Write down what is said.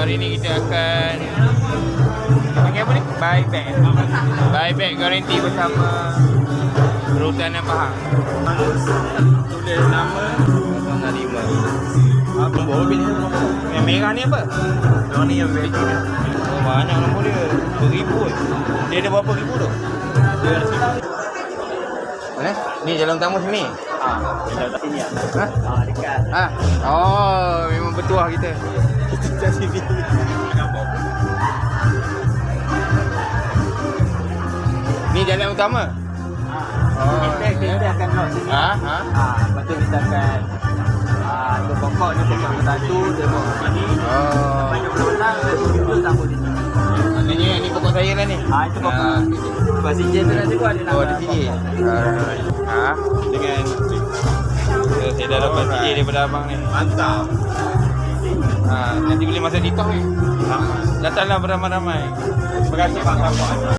hari ni kita akan Panggil apa ni? Buy back Buy back garanti bersama Perhutanan Pahang Tulis nama Tanggal 5 Apa bawa bin ni Yang merah ni apa? Yang ni yang veggie ni Oh banyak nombor dia Beribu eh. Dia ada berapa ribu tu? Mana? Ni jalan utama sini? Ah. Ha? Ah, dekat. Ha? Oh, bertuah kita Dekat sini. Ni jalan utama? Oh, kita kita akan lock sini. Ha? Ha? Ah, lepas tu kita akan ah, tu pokok ni pokok satu, dia sini. Oh Banyak dan tu sambung di sini. Maknanya ni pokok saya lah ni Ah, itu pokok. Ah, Sebab si Jen tu nanti pun ada nama. Oh, di sini. Ha? Dengan saya dah dapat. CJ daripada abang ni. mantap. Ha, di tol ni. Datanglah beramai-ramai. Terima kasih Bang Kampung.